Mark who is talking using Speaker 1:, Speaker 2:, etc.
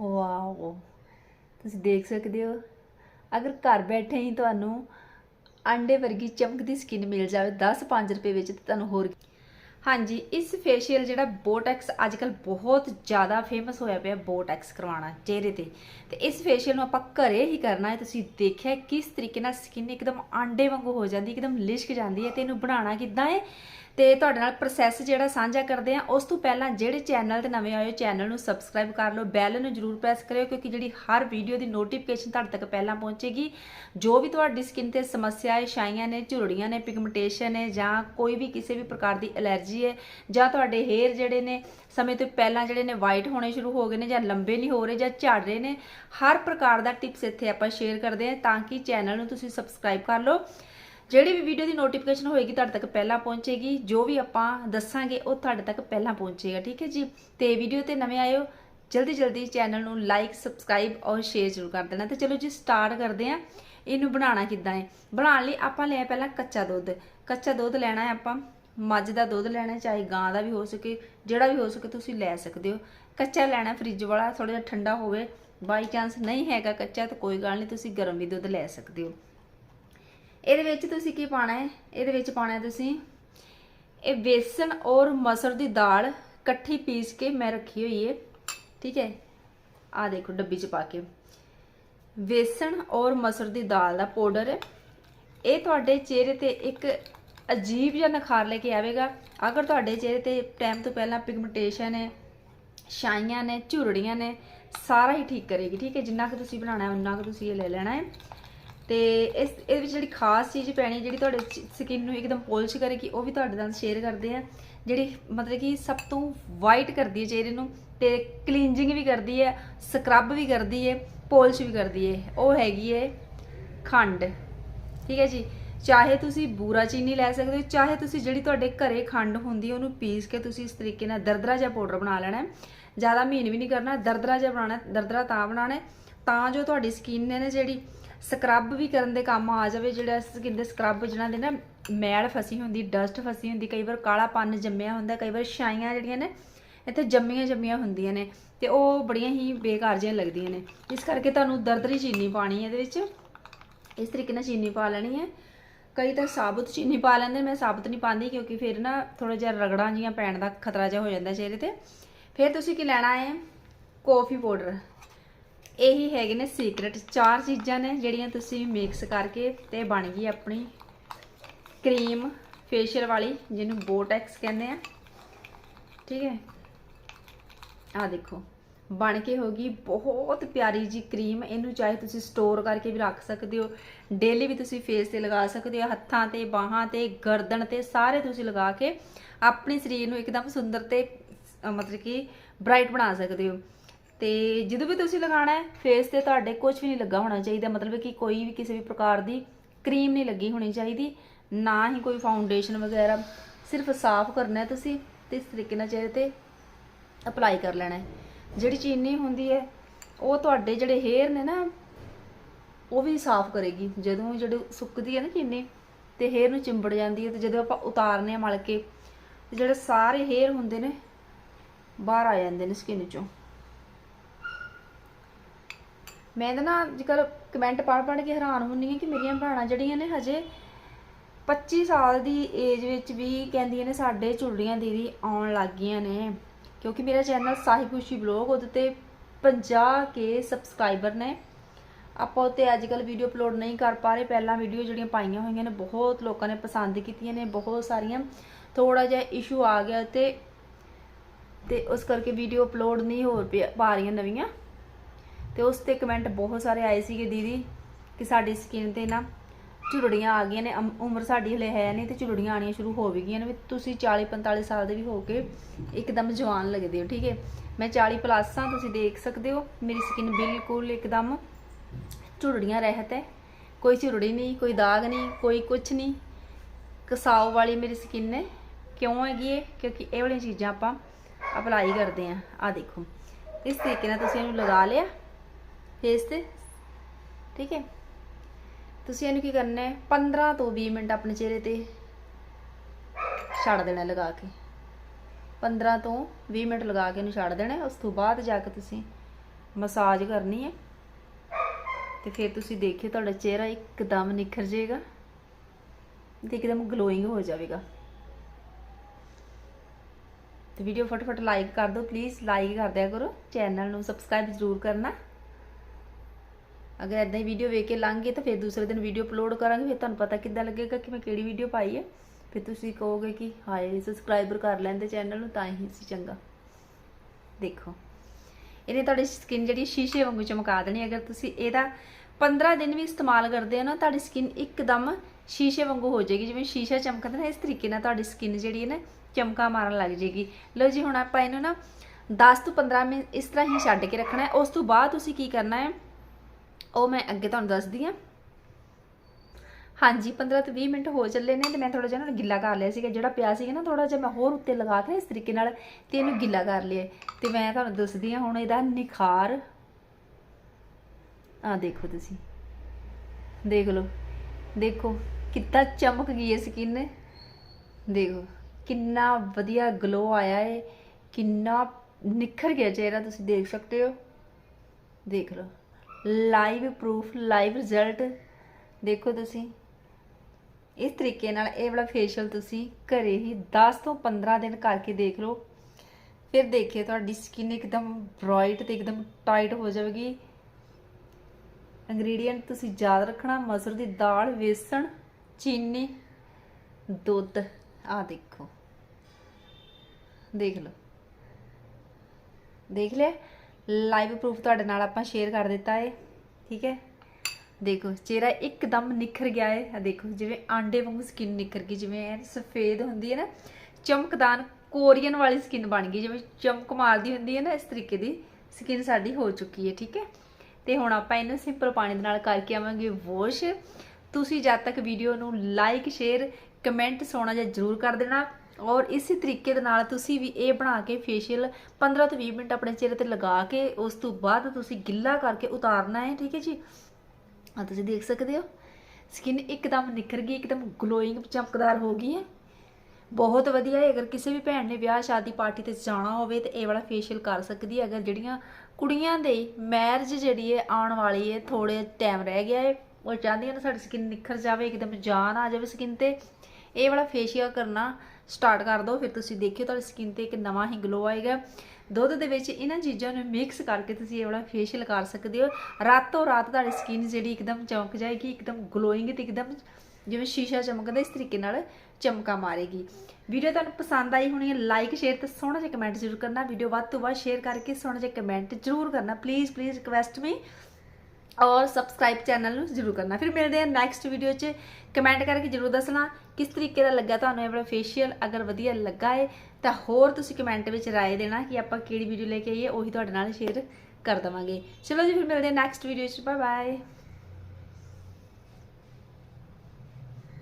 Speaker 1: Wow ਤੁਸੀਂ ਦੇਖ ਸਕਦੇ ਹੋ। ਅਗਰ ਘਰ ਬੈਠੇ ਹੀ ਤੁਹਾਨੂੰ ਆਂਡੇ ਵਰਗੀ ਚਮਕਦੀ ਸਕਿਨ ਮਿਲ ਜਾਵੇ 10-5 ਰੁਪਏ ਵਿੱਚ ਤੇ ਤੁਹਾਨੂੰ ਹੋਰ ਹਾਂਜੀ, ਇਸ ਫੇਸ਼ੀਅਲ ਜਿਹੜਾ ਬੋਟੈਕਸ ਅੱਜਕੱਲ ਬਹੁਤ ਜ਼ਿਆਦਾ ਫੇਮਸ ਹੋਇਆ ਪਿਆ ਬੋਟੈਕਸ ਕਰਵਾਉਣਾ ਚਿਹਰੇ ਤੇ। ਤੇ ਇਸ ਫੇਸ਼ੀਅਲ ਨੂੰ ਆਪਾਂ ਘਰੇ ਹੀ ਕਰਨਾ ਹੈ। ਤੁਸੀਂ ਦੇਖਿਆ ਕਿਸ ਤਰੀਕੇ ਨਾਲ ਸਕਿਨ ਇੱਕਦਮ ਆਂਡੇ ਵਾਂਗੂ ਹੋ ਜਾਂਦੀ, ਇੱਕਦਮ ਲਿਸ਼ਕ ਜਾਂਦੀ ਹੈ ਤੇ ਇਹਨੂੰ ਬਣਾਉਣਾ ਕਿੱਦਾਂ ਹੈ? ਤੇ ਤੁਹਾਡੇ ਨਾਲ ਪ੍ਰੋਸੈਸ ਜਿਹੜਾ ਸਾਂਝਾ ਕਰਦੇ ਆ ਉਸ ਤੋਂ ਪਹਿਲਾਂ ਜਿਹੜੇ ਚੈਨਲ ਤੇ ਨਵੇਂ ਆਏ ਹੋ ਚੈਨਲ ਨੂੰ ਸਬਸਕ੍ਰਾਈਬ ਕਰ ਲਓ ਬੈਲ ਨੂੰ ਜਰੂਰ ਪ੍ਰੈਸ ਕਰਿਓ, ਕਿਉਂਕਿ ਜਿਹੜੀ ਹਰ ਵੀਡੀਓ ਦੀ ਨੋਟੀਫਿਕੇਸ਼ਨ ਤੁਹਾਡੇ ਤੱਕ ਪਹਿਲਾਂ ਪਹੁੰਚੇਗੀ। ਜੋ ਵੀ ਤੁਹਾਡੀ ਸਕਿਨ ਤੇ ਸਮੱਸਿਆ ਹੈ, ਛਾਈਆਂ ਨੇ, ਝੁਰੜੀਆਂ ਨੇ ਪਿਗਮੈਂਟੇਸ਼ਨ ਹੈ ਜਾਂ ਕੋਈ ਵੀ ਕਿਸੇ ਵੀ ਪ੍ਰਕਾਰ ਦੀ ਐਲਰਜੀ ਹੈ, ਜਾਂ ਤੁਹਾਡੇ ਹੇਅਰ ਜਿਹੜੇ ਨੇ, ਸਮੇਂ ਤੋਂ ਪਹਿਲਾਂ ਜਿਹੜੇ ਨੇ ਵਾਈਟ ਹੋਣੇ ਸ਼ੁਰੂ ਹੋ ਗਏ ਨੇ, ਜਾਂ ਲੰਬੇ ਨਹੀਂ ਹੋ ਰਹੇ, ਜਾਂ ਝੜ ਰਹੇ ਨੇ, ਹਰ ਪ੍ਰਕਾਰ ਦਾ ਟਿਪਸ ਇੱਥੇ ਆਪਾਂ ਸ਼ੇਅਰ ਕਰਦੇ ਹਾਂ, ਤਾਂ ਕਿ ਚੈਨਲ ਨੂੰ ਤੁਸੀਂ ਸਬਸਕ੍ਰਾਈਬ ਕਰ ਲਓ। ਜਿਹੜੀ ਵੀ ਵੀਡੀਓ ਦੀ ਨੋਟੀਫਿਕੇਸ਼ਨ ਹੋਏਗੀ, ਤੁਹਾਡੇ ਤੱਕ ਪਹਿਲਾਂ ਪਹੁੰਚੇਗੀ। ਜੋ ਵੀ ਆਪਾਂ ਦੱਸਾਂਗੇ, ਉਹ ਤੁਹਾਡੇ ਤੱਕ ਪਹਿਲਾਂ ਪਹੁੰਚੇਗਾ, ਠੀਕ ਹੈ ਜੀ? ਤੇ ਵੀਡੀਓ ਤੇ ਨਵੇਂ ਆਇਓ। ਜਲਦੀ ਜਲਦੀ ਚੈਨਲ ਨੂੰ ਲਾਈਕ ਸਬਸਕ੍ਰਾਈਬ ਔਰ ਸ਼ੇਅਰ ਜ਼ਰੂਰ ਕਰ ਦੇਣਾ। ਤੇ ਚਲੋ ਜੀ ਸਟਾਰਟ ਕਰਦੇ ਆਂ ਇਹਨੂੰ ਬਣਾਉਣਾ ਕਿੱਦਾਂ ਹੈ? ਬਣਾਉਣ ਲਈ ਆਪਾਂ ਲਿਆ ਪਹਿਲਾਂ ਕੱਚਾ ਦੁੱਧ। ਕੱਚਾ ਦੁੱਧ ਲੈਣਾ ਹੈ ਆਪਾਂ। ਮੱਝ ਦਾ ਦੁੱਧ ਲੈਣਾ ਚਾਹੇ ਗਾਂ ਦਾ ਵੀ ਹੋ ਸਕੇ, ਜਿਹੜਾ ਵੀ ਹੋ ਸਕੇ ਤੁਸੀਂ ਲੈ ਸਕਦੇ ਹੋ। ਕੱਚਾ ਲੈਣਾ ਫ੍ਰਿਜ ਵਾਲਾ ਥੋੜਾ ਜਿਹਾ ਠੰਡਾ ਹੋਵੇ। ਬਾਈ ਚਾਂਸ ਨਹੀਂ ਹੈਗਾ ਕੱਚਾ, ਤਾਂ ਕੋਈ ਗੱਲ ਨਹੀਂ, ਤੁਸੀਂ ਗਰਮ ਵੀ ਦੁੱਧ ਲੈ ਸਕਦੇ ਹੋ। ਇਹਦੇ ਵਿੱਚ ਤੁਸੀਂ ਕੀ ਪਾਣਾ ਹੈ? ਇਹਦੇ ਵਿੱਚ ਪਾਣਾ ਹੈ ਤੁਸੀਂ ਇਹ ਬੇਸਨ ਔਰ ਮਸਰ ਦੀ ਦਾਲ ਇਕੱਠੀ ਪੀਸ ਕੇ ਮੈਂ ਰੱਖੀ ਹੋਈ ਹੈ। ਠੀਕ ਹੈ? ਆ ਦੇਖੋ ਡੱਬੀ 'ਚ ਪਾ ਕੇ। ਬੇਸਨ ਔਰ ਮਸਰ ਦੀ ਦਾਲ ਦਾ ਪਾਊਡਰ ਹੈ। ਇਹ ਤੁਹਾਡੇ ਚਿਹਰੇ ਤੇ ਇੱਕ ਅਜੀਬ ਜਿਹਾ ਨਿਖਾਰ ਲੈ ਕੇ ਆਵੇਗਾ। ਅਗਰ ਤੁਹਾਡੇ ਚਿਹਰੇ ਤੇ ਟਾਈਮ ਤੋਂ ਪਹਿਲਾਂ ਪਿਗਮੈਂਟੇਸ਼ਨ ਹੈ ਛਾਈਆਂ ਨੇ, ਝੁਰੜੀਆਂ ਨੇ, ਸਾਰਾ ਹੀ ਠੀਕ ਕਰੇਗੀ। ਠੀਕ ਹੈ? ਜਿੰਨਾ ਕਿ ਤੁਸੀਂ ਬਣਾਉਣਾ ਹੈ, ਉਨਾ ਕਿ ਤੁਸੀਂ ਇਹ ਲੈ ਲੈਣਾ ਹੈ। ਤੇ ਇਸ, ਇਹਦੇ ਵਿੱਚ ਜਿਹੜੀ ਖਾਸ ਚੀਜ਼ ਪੈਣੀ, ਜਿਹੜੀ ਤੁਹਾਡੇ ਸਕਿਨ ਨੂੰ ਇੱਕਦਮ ਪੋਲਿਸ਼ ਕਰੇਗੀ ਉਹ ਵੀ ਤੁਹਾਡੇ ਨਾਲ ਸ਼ੇਅਰ ਕਰਦੇ ਆ, ਜਿਹੜੀ ਮਤਲਬ ਕਿ ਸਭ ਤੋਂ ਵਾਈਟ ਕਰਦੀ ਹੈ ਚਿਹਰੇ ਨੂੰ ਤੇ ਕਲੀਨਜਿੰਗ ਵੀ ਕਰਦੀ ਹੈ ਸਕਰਬ ਵੀ ਕਰਦੀ ਹੈ ਪੋਲਿਸ਼ ਵੀ ਕਰਦੀ ਹੈ, ਉਹ ਹੈਗੀ ਹੈ ਖੰਡ। ਠੀਕ ਹੈ ਜੀ? ਚਾਹੇ ਤੁਸੀਂ ਬੂਰਾ ਚੀਨੀ ਲੈ ਸਕਦੇ ਹੋ, ਚਾਹੇ ਤੁਸੀਂ ਜਿਹੜੀ ਤੁਹਾਡੇ ਘਰੇ ਖੰਡ ਹੁੰਦੀ ਉਹਨੂੰ ਪੀਸ ਕੇ ਤੁਸੀਂ ਇਸ ਤਰੀਕੇ ਨਾਲ ਦਰਦਰਾ ਜਿਹਾ ਪਾਊਡਰ ਬਣਾ ਲੈਣਾ ਜ਼ਿਆਦਾ ਮਹੀਨ ਵੀ ਨਹੀਂ ਕਰਨਾ, ਦਰਦਰਾ ਜਿਹਾ ਬਣਾਉਣਾ, ਦਰਦਰਾ ਤਾਂ ਬਣਾਉਣਾ ਤਾਂ ਜੋ ਤੁਹਾਡੀ ਸਕਿਨ ਨੇ ਨਾ ਜਿਹੜੀ ਸਕਰਬ ਵੀ ਕਰਨ ਦੇ ਕੰਮ ਆ ਜਾਵੇ, ਜਿਹੜਾ ਸਕਿਨ ਦੇ ਸਕਰਬ ਜਿਹਨਾਂ ਦੇ ਨਾ ਮੈਲ ਫਸੀ ਹੁੰਦੀ ਡਸਟ ਫਸੀ ਹੁੰਦੀ, ਕਈ ਵਾਰ ਕਾਲਾ ਪੰਨ ਜੰਮਿਆ ਹੁੰਦਾ, ਕਈ ਵਾਰ ਛਾਈਆਂ ਜਿਹੜੀਆਂ ਨੇ, ਇੱਥੇ ਜੰਮੀਆਂ ਜੰਮੀਆਂ ਹੁੰਦੀਆਂ ਨੇ ਤੇ ਉਹ ਬੜੀਆਂ ਹੀ ਬੇਕਾਰ ਜਿਹੀਆਂ ਲੱਗਦੀਆਂ ਨੇ। ਇਸ ਕਰਕੇ ਤੁਹਾਨੂੰ ਦਰਦਰੀ ਚੀਨੀ ਪਾਣੀ ਹੈ ਇਹਦੇ ਵਿੱਚ। ਇਸ ਤਰੀਕੇ ਨਾਲ ਚੀਨੀ ਪਾ ਲੈਣੀ ਹੈ। ਕਈ ਤਾਂ ਸਾਬੁਤ ਚੀਨੀ ਪਾ ਲੈਂਦੇ, ਮੈਂ ਸਾਬੁਤ ਨਹੀਂ ਪਾਉਂਦੀ ਕਿਉਂਕਿ ਫਿਰ ਨਾ ਥੋੜਾ ਜਿਹਾ ਰਗੜਾਂ ਜੀਆਂ ਪੈਣ ਦਾ ਖਤਰਾ ਜਿਹਾ ਹੋ ਜਾਂਦਾ ਚਿਹਰੇ ਤੇ। ਫਿਰ ਤੁਸੀਂ ਕੀ ਲੈਣਾ ਹੈ? ਕਾਫੀ ਪਾਊਡਰ ਇਹੀ ਹੈਗੇ ਨੇ ਸੀਕ੍ਰੇਟ ਚਾਰ ਚੀਜ਼ਾਂ ਨੇ ਜਿਹੜੀਆਂ ਤੁਸੀਂ ਮਿਕਸ ਕਰਕੇ ਤੇ ਬਣ ਗਈ ਆਪਣੀ ਕਰੀਮ ਫੇਸ਼ੀਅਲ ਵਾਲੀ, ਜਿਹਨੂੰ ਬੋਟੈਕਸ ਕਹਿੰਦੇ ਆ। ਠੀਕ ਹੈ? ਆ ਦੇਖੋ, ਬਣ ਕੇ ਹੋ ਗਈ ਬਹੁਤ ਪਿਆਰੀ ਜੀ ਕਰੀਮ ਇਹਨੂੰ ਚਾਹੇ ਤੁਸੀਂ ਸਟੋਰ ਕਰਕੇ ਵੀ ਰੱਖ ਸਕਦੇ ਹੋ ਡੇਲੀ ਵੀ ਤੁਸੀਂ ਫੇਸ ਤੇ ਲਗਾ ਸਕਦੇ ਹੋ, ਹੱਥਾਂ ਤੇ, ਬਾਹਾਂ ਤੇ, ਗਰਦਨ ਤੇ, ਸਾਰੇ ਤੁਸੀਂ ਲਗਾ ਕੇ ਆਪਣੇ ਸਰੀਰ ਨੂੰ ਇੱਕਦਮ ਸੁੰਦਰ ਤੇ ਮਤਲਬ ਕਿ ਬ੍ਰਾਈਟ ਬਣਾ ਸਕਦੇ ਹੋ। ਤੇ ਜਦੋਂ ਵੀ ਤੁਸੀਂ ਲਗਾਉਣਾ ਹੈ ਫੇਸ ਤੇ ਤੁਹਾਡੇ ਕੁਝ ਵੀ ਨਹੀਂ ਲੱਗਾ ਹੋਣਾ ਚਾਹੀਦਾ। ਮਤਲਬ ਕਿ ਕੋਈ ਵੀ ਕਿਸੇ ਵੀ ਪ੍ਰਕਾਰ ਦੀ ਕਰੀਮ ਨਹੀਂ ਲੱਗੀ ਹੋਣੀ ਚਾਹੀਦੀ, ਨਾ ਹੀ ਕੋਈ ਫਾਊਂਡੇਸ਼ਨ ਵਗੈਰਾ। ਸਿਰਫ ਸਾਫ਼ ਕਰਨਾ ਹੈ ਤੁਸੀਂ ਤੇ ਇਸ ਤਰੀਕੇ ਨਾਲ ਚਿਹਰੇ ਤੇ ਅਪਲਾਈ ਕਰ ਲੈਣਾ ਹੈ। ਜਿਹੜੀ ਚੀਨੀ ਹੁੰਦੀ ਹੈ, ਉਹ ਤੁਹਾਡੇ ਜਿਹੜੇ ਹੇਅਰ ਨੇ ਨਾ, ਉਹ ਵੀ ਸਾਫ਼ ਕਰੇਗੀ। ਜਦੋਂ ਜਿਹੜੇ ਸੁੱਕਦੀ ਹੈ ਨਾ ਚੀਨੀ, ਤੇ ਹੇਅਰ ਨੂੰ ਚਿੰਬੜ ਜਾਂਦੀ ਹੈ ਤੇ ਜਦੋਂ ਆਪਾਂ ਉਤਾਰਨੇ ਆ ਮਲ ਕੇ ਜਿਹੜੇ ਸਾਰੇ ਹੇਅਰ ਹੁੰਦੇ ਨੇ, ਬਾਹਰ ਆ ਜਾਂਦੇ ਨੇ ਸਕਿਨ ਚੋਂ। ਮੈਂ ਤਾਂ ਨਾ ਅੱਜਕੱਲ ਕਮੈਂਟ ਪੜ੍ਹ ਪੜ੍ਹ ਕੇ ਹੈਰਾਨ ਹੁੰਨੀ ਹਾਂ ਕਿ ਮੇਰੀਆਂ ਭੈਣਾਂ ਜਿਹੜੀਆਂ ਨੇ ਹਜੇ 25 ਸਾਲ ਦੀ ਏਜ ਵਿੱਚ ਵੀ ਕਹਿੰਦੀਆਂ ਨੇ ਸਾਡੇ ਝੁਰੜੀਆਂ ਦੀਦੀ ਆਉਣ ਲੱਗ ਗਈਆਂ ਨੇ। ਕਿਉਂਕਿ ਮੇਰਾ ਚੈਨਲ ਸਾਹਿਬ ਖੁਸ਼ੀ ਬਲੌਗ ਉਹਦੇ ਤੇ 50 ਕੇ ਸਬਸਕ੍ਰਾਈਬਰ ਨੇ। ਆਪਾਂ ਉੱਤੇ ਅੱਜਕੱਲ ਵੀਡੀਓ ਅਪਲੋਡ ਨਹੀਂ ਕਰ ਪਾ ਰਹੇ। ਪਹਿਲਾਂ ਵੀਡੀਓ ਜਿਹੜੀਆਂ ਪਾਈਆਂ ਹੋਈਆਂ ਨੇ, ਬਹੁਤ ਲੋਕਾਂ ਨੇ ਪਸੰਦ ਕੀਤੀਆਂ ਨੇ, ਬਹੁਤ ਸਾਰੀਆਂ। ਥੋੜਾ ਜਿਹਾ ਇਸ਼ੂ ਆ ਗਿਆ ਤੇ ਤੇ ਉਸ ਕਰਕੇ ਵੀਡੀਓ ਅਪਲੋਡ ਨਹੀਂ ਹੋ ਪਿਆ- ਪਾ ਰਹੀਆਂ ਨਵੀਆਂ। ਤੇ ਉਸ ਤੇ ਕਮੈਂਟ ਬਹੁਤ ਸਾਰੇ ਆਏ ਸੀਗੇ, ਦੀਦੀ, ਕਿ ਸਾਡੀ ਸਕਿਨ ਤੇ ਨਾ ਝੁਰੜੀਆਂ ਆ ਗਈਆਂ ਨੇ, ਅਮ- ਉਮਰ ਸਾਡੀ ਹਲੇ ਹੈ ਨਹੀਂ ਤੇ ਝੁਰੜੀਆਂ ਆਣੀਆਂ ਸ਼ੁਰੂ ਹੋ ਵੀ ਗਈਆਂ ਨੇ ਵੀ ਤੁਸੀਂ 40 45 ਸਾਲ ਦੇ ਵੀ ਹੋ ਕੇ ਇੱਕਦਮ ਜਵਾਨ ਲੱਗਦੇ ਹੋ, ਠੀਕ ਹੈ? ਮੈਂ 40 ਪਲੱਸ ਹਾਂ, ਤੁਸੀਂ ਦੇਖ ਸਕਦੇ ਹੋ, ਮੇਰੀ ਸਕਿਨ ਬਿਲਕੁਲ ਇੱਕਦਮ ਝੁਰੜੀਆਂ ਰਹਿਤ ਹੈ। ਕੋਈ ਝੁਰੜੀ ਨਹੀਂ, ਕੋਈ ਦਾਗ ਨਹੀਂ, ਕੋਈ ਕੁਝ ਨਹੀਂ। ਕਸਾਓ ਵਾਲੀ ਮੇਰੀ ਸਕਿਨ ਹੈ। ਕਿਉਂ ਹੈਗੀ ਹੈ ਕਿਉਂਕਿ ਇਹ ਵਾਲੀਆਂ ਚੀਜ਼ਾਂ ਆਪਾਂ ਅਪਲਾਈ ਕਰਦੇ ਆਂ ਆ ਦੇਖੋ। ਇਸ ਤਰੀਕੇ ਨਾਲ ਤੁਸੀਂ ਇਹਨੂੰ ਲਗਾ ਲਿਆ। ਫੇਸ ਤੇ? ਠੀਕ ਹੈ। ਤੁਸੀਂ ਇਹਨੂੰ ਕੀ ਕਰਨਾ ਹੈ? 15 ਤੋਂ 20 ਮਿੰਟ ਆਪਣੇ ਚਿਹਰੇ ਤੇ ਛੱਡ ਦੇਣਾ ਲਗਾ ਕੇ। 15 ਤੋਂ 20 ਮਿੰਟ ਲਗਾ ਕੇ ਇਹਨੂੰ ਛੱਡ ਦੇਣਾ ਉਸ ਤੋਂ ਬਾਅਦ ਜਾ ਕੇ ਤੁਸੀਂ ਮਸਾਜ ਕਰਨੀ ਹੈ। ਤੇ ਫਿਰ ਤੁਸੀਂ ਦੇਖਿਓ ਤੁਹਾਡਾ ਚਿਹਰਾ ਇੱਕਦਮ ਨਿਖਰ ਜਾਏਗਾ ਤੇ ਇੱਕਦਮ ਗਲੋਇੰਗ ਹੋ ਜਾਵੇਗਾ। ਤੇ ਵੀਡੀਓ ਫਟਾਫਟ ਲਾਈਕ ਕਰ ਦਿਓ। ਪਲੀਜ਼ ਲਾਈਕ ਕਰ ਦਿਆ ਕਰੋ। ਚੈਨਲ ਨੂੰ ਸਬਸਕ੍ਰਾਈਬ ਜ਼ਰੂਰ ਕਰਨਾ। ਅਗਰ ਇਦਾਂ ਹੀ ਵੀਡੀਓ ਵੇਖ ਕੇ ਲੰਘ ਗਏ ਤਾਂ ਫਿਰ ਦੂਸਰੇ ਦਿਨ ਵੀਡੀਓ ਅਪਲੋਡ ਕਰਾਂਗੇ, ਫਿਰ ਤੁਹਾਨੂੰ ਪਤਾ ਕਿੱਦਾਂ ਲੱਗੇਗਾ ਕਿ ਮੈਂ ਕਿਹੜੀ ਵੀਡੀਓ ਪਾਈ ਹੈ ਫਿਰ ਤੁਸੀਂ ਕਹੋਗੇ ਕਿ ਹਾਏ ਸਬਸਕ੍ਰਾਈਬਰ ਕਰ ਲੈਂਦੇ ਚੈਨਲ ਨੂੰ ਤਾਂ ਹੀ ਸੀ ਚੰਗਾ। ਦੇਖੋ। ਇਹਨੇ ਤੁਹਾਡੀ ਸਕਿਨ ਜਿਹੜੀ ਸ਼ੀਸ਼ੇ ਵਾਂਗੂ ਚਮਕਾ ਦੇਣੀ ਅਗਰ ਤੁਸੀਂ ਇਹਦਾ 15 ਦਿਨ ਵੀ ਇਸਤੇਮਾਲ ਕਰਦੇ ਹੋ ਨਾ, ਤੁਹਾਡੀ ਸਕਿਨ ਇੱਕਦਮ ਸ਼ੀਸ਼ੇ ਵਾਂਗੂ ਹੋ ਜਾਏਗੀ। ਜਿਵੇਂ ਸ਼ੀਸ਼ਾ ਚਮਕਦਾ ਨਾ, ਇਸ ਤਰੀਕੇ ਨਾਲ ਤੁਹਾਡੀ ਸਕਿਨ ਜਿਹੜੀ ਹੈ ਨਾ, ਚਮਕਾ ਮਾਰਨ ਲੱਗ ਜਾਏਗੀ। ਲਓ ਜੀ, ਹੁਣ ਆਪਾਂ ਇਹਨੂੰ ਨਾ 10 ਤੋਂ 15 ਮਿੰਟ ਇਸ ਤਰ੍ਹਾਂ ਹੀ ਛੱਡ ਕੇ ਰੱਖਣਾ ਹੈ। ਉਸ ਤੋਂ ਬਾਅਦ ਤੁਸੀਂ ਕੀ ਕਰਨਾ ਹੈ ਉਹ ਮੈਂ ਅੱਗੇ ਤੁਹਾਨੂੰ ਦੱਸਦੀ ਹਾਂ। ਹਾਂਜੀ 15 ਤੋਂ 20 ਮਿੰਟ ਹੋ ਚੱਲੇ ਨੇ ਤੇ ਮੈਂ ਥੋੜਾ ਜਿਹਾ ਨਾ ਗਿੱਲਾ ਕਰ ਲਿਆ ਸੀਗਾ। ਜਿਹੜਾ ਪਿਆ ਸੀਗਾ ਨਾ ਥੋੜਾ ਜਿਹਾ ਮੈਂ ਹੋਰ ਉੱਤੇ ਲਗਾ ਕੇ ਇਸ ਤਰੀਕੇ ਨਾਲ ਤੇ ਇਹਨੂੰ ਗਿੱਲਾ ਕਰ ਲਿਆ। ਤੇ ਮੈਂ ਤੁਹਾਨੂੰ ਦੱਸਦੀ ਹਾਂ ਹੁਣ ਇਹਦਾ ਨਿਖਾਰ। ਆ ਦੇਖੋ ਤੁਸੀਂ। ਦੇਖ ਲਓ। ਦੇਖੋ, ਕਿੱਦਾਂ ਚਮਕ ਗਈ ਹੈ ਸਕਿਨ ਦੇਖੋ, ਕਿੰਨਾ ਵਧੀਆ ਗਲੋ ਆਇਆ ਹੈ ਕਿੰਨਾ ਨਿਖਰ ਗਿਆ ਚਿਹਰਾ, ਤੁਸੀਂ ਦੇਖ ਸਕਦੇ ਹੋ। ਦੇਖ ਲਓ। ਲਾਈਵ ਪ੍ਰੂਫ ਲਾਈਵ ਰਿਜ਼ਲਟ ਦੇਖੋ ਤੁਸੀਂ। ਇਸ ਤਰੀਕੇ ਨਾਲ ਇਹ ਵਾਲਾ ਫੇਸ਼ੀਅਲ ਤੁਸੀਂ ਘਰੇ ਹੀ 10 ਤੋਂ 15 ਦਿਨ ਕਰਕੇ ਦੇਖ ਲਓ। ਫਿਰ ਦੇਖਿਓ ਤੁਹਾਡੀ ਸਕਿਨ ਇੱਕਦਮ ਬ੍ਰਾਈਟ ਤੇ ਇੱਕਦਮ ਟਾਈਟ ਹੋ ਜਾਵੇਗੀ। ਇੰਗਰੀਡੀਅੰਟ ਤੁਸੀਂ ਯਾਦ ਰੱਖਣਾ, ਮਸਰ ਦੀ ਦਾਲ, ਵੇਸਣ, ਚੀਨੀ, ਦੁੱਧ ਆ ਦੇਖੋ। ਦੇਖ ਲਓ। ਦੇਖ ਲਿਆ? ਲਾਈਵ ਪ੍ਰੂਫ ਤੁਹਾਡੇ ਨਾਲ ਆਪਾਂ ਸ਼ੇਅਰ ਕਰ ਦਿੱਤਾ ਹੈ ਠੀਕ ਹੈ? ਦੇਖੋ, ਚਿਹਰਾ ਇੱਕਦਮ ਨਿਖਰ ਗਿਆ ਹੈ ਆ ਦੇਖੋ, ਜਿਵੇਂ ਆਂਡੇ ਵਾਂਗੂ ਸਕਿਨ ਨਿਖਰ ਗਈ, ਜਿਵੇਂ ਐਨ ਸਫੇਦ ਹੁੰਦੀ ਹੈ ਨਾ, ਚਮਕਦਾਰ ਕੋਰੀਅਨ ਵਾਲੀ ਸਕਿਨ ਬਣ ਗਈ, ਜਿਵੇਂ ਚਮਕ ਮਾਰਦੀ ਹੁੰਦੀ ਹੈ ਨਾ, ਇਸ ਤਰੀਕੇ ਦੀ ਸਕਿਨ ਸਾਡੀ ਹੋ ਚੁੱਕੀ ਹੈ, ਠੀਕ ਹੈ? ਤੇ ਹੁਣ ਆਪਾਂ ਇਹਨੂੰ ਸਿੰਪਲ ਪਾਣੀ ਦੇ ਨਾਲ ਕਰਕੇ ਆਵਾਂਗੇ ਵਾਸ਼ ਤੁਸੀਂ ਜਦ ਤੱਕ ਵੀਡੀਓ ਨੂੰ ਲਾਈਕ ਸ਼ੇਅਰ ਕਮੈਂਟ ਸੋਣਾ ਜਿਹਾ ਜ਼ਰੂਰ ਕਰ ਦੇਣਾ। ਔਰ ਇਸੇ ਤਰੀਕੇ ਦੇ ਨਾਲ ਤੁਸੀਂ ਵੀ ਇਹ ਬਣਾ ਕੇ ਫੇਸ਼ੀਅਲ 15 ਤੋਂ 20 ਮਿੰਟ ਆਪਣੇ ਚਿਹਰੇ ਤੇ ਲਗਾ ਕੇ ਉਸ ਤੋਂ ਬਾਅਦ ਤੁਸੀਂ ਗਿੱਲਾ ਕਰਕੇ ਉਤਾਰਨਾ ਹੈ, ਠੀਕ ਹੈ ਜੀ? ਆ ਤੁਸੀਂ ਦੇਖ ਸਕਦੇ ਹੋ। ਸਕਿਨ ਇੱਕਦਮ ਨਿਖਰ ਗਈ, ਇੱਕਦਮ ਗਲੋਇੰਗ ਚਮਕਦਾਰ ਹੋ ਗਈ ਹੈ। ਬਹੁਤ ਵਧੀਆ ਹੈ। ਅਗਰ ਕਿਸੇ ਵੀ ਭੈਣ ਨੇ ਵਿਆਹ, ਸ਼ਾਦੀ, ਪਾਰਟੀ ਤੇ ਜਾਣਾ ਹੋਵੇ ਤੇ ਇਹ ਵਾਲਾ ਫੇਸ਼ੀਅਲ ਕਰ ਸਕਦੀ ਹੈ। ਅਗਰ ਜਿਹੜੀਆਂ ਕੁੜੀਆਂ ਦੇ ਮੈਰਿਜ ਜਿਹੜੀ ਹੈ, ਆਉਣ ਵਾਲੀ ਹੈ ਥੋੜੇ ਟਾਈਮ ਰਹਿ ਗਿਆ ਹੈ, ਉਹ ਚਾਹੁੰਦੀਆਂ ਨੇ ਸਾਡੀ ਸਕਿਨ ਨਿਖਰ ਜਾਵੇ, ਇੱਕਦਮ ਜਾਨ ਆ ਜਾਵੇ ਸਕਿਨ ਤੇ ਇਹ ਵਾਲਾ ਫੇਸ਼ੀਅਲ ਕਰਨਾ ਸਟਾਰਟ ਕਰ ਦਿਓ, ਫਿਰ ਤੁਸੀਂ ਦੇਖਿਓ ਤੁਹਾਡੀ ਸਕਿਨ ਤੇ ਇੱਕ ਨਵਾਂ ਹੀ ਗਲੋ ਆਏਗਾ। ਦੁੱਧ ਦੇ ਵਿੱਚ ਇਹਨਾਂ ਚੀਜ਼ਾਂ ਨੂੰ ਮਿਕਸ ਕਰਕੇ ਤੁਸੀਂ ਇਹ ਵਾਲਾ ਫੇਸ਼ੀਅਲ ਕਰ ਸਕਦੇ ਹੋ। ਰਾਤੋਂ ਰਾਤ ਤੁਹਾਡੀ ਸਕਿਨ ਜਿਹੜੀ ਇੱਕਦਮ ਚਮਕ ਜਾਏਗੀ, ਇੱਕਦਮ ਗਲੋਇੰਗ ਤੇ ਇੱਕਦਮ ਜਿਵੇਂ ਸ਼ੀਸ਼ਾ ਚਮਕਦਾ, ਇਸ ਤਰੀਕੇ ਨਾਲ ਚਮਕਾ ਮਾਰੇਗੀ। ਵੀਡੀਓ ਤੁਹਾਨੂੰ ਪਸੰਦ ਆਈ ਹੋਣੀ ਹੈ ਲਾਈਕ ਸ਼ੇਅਰ ਤੇ ਸੋਹਣਾ ਜਿਹਾ ਕਮੈਂਟ ਜ਼ਰੂਰ ਕਰਨਾ। ਵੀਡੀਓ ਵੱਧ ਤੋਂ ਵੱਧ ਸ਼ੇਅਰ ਕਰਕੇ ਸੋਹਣਾ ਜਿਹਾ ਕਮੈਂਟ ਜ਼ਰੂਰ ਕਰਨਾ। ਪਲੀਜ਼ ਪਲੀਜ਼ ਰਿਕਵੈਸਟ ਮੀ ਔਰ ਸਬਸਕ੍ਰਾਈਬ ਚੈਨਲ ਨੂੰ ਜ਼ਰੂਰ ਕਰਨਾ ਫਿਰ ਮਿਲਦੇ ਹਾਂ ਨੈਕਸਟ ਵੀਡੀਓ 'ਚ ਕਮੈਂਟ ਕਰਕੇ ਜ਼ਰੂਰ ਦੱਸਣਾ ਕਿਸ ਤਰੀਕੇ ਦਾ ਲੱਗਾ ਤੁਹਾਨੂੰ ਇਹ ਵਾਲਾ ਫੇਸ਼ੀਅਲ ਅਗਰ ਵਧੀਆ ਲੱਗਾ ਹੈ ਤਾਂ ਹੋਰ ਤੁਸੀਂ ਕਮੈਂਟ ਵਿੱਚ ਰਾਏ ਦੇਣਾ ਕਿ ਆਪਾਂ ਕਿਹੜੀ ਵੀਡੀਓ ਲੈ ਕੇ ਆਈਏ ਉਹੀ ਤੁਹਾਡੇ ਨਾਲ ਸ਼ੇਅਰ ਕਰ ਦਵਾਂਗੇ ਚਲੋ ਜੀ ਫਿਰ ਮਿਲਦੇ ਹਾਂ ਨੈਕਸਟ ਵੀਡੀਓ 'ਚ ਬਾਏ ਬਾਏ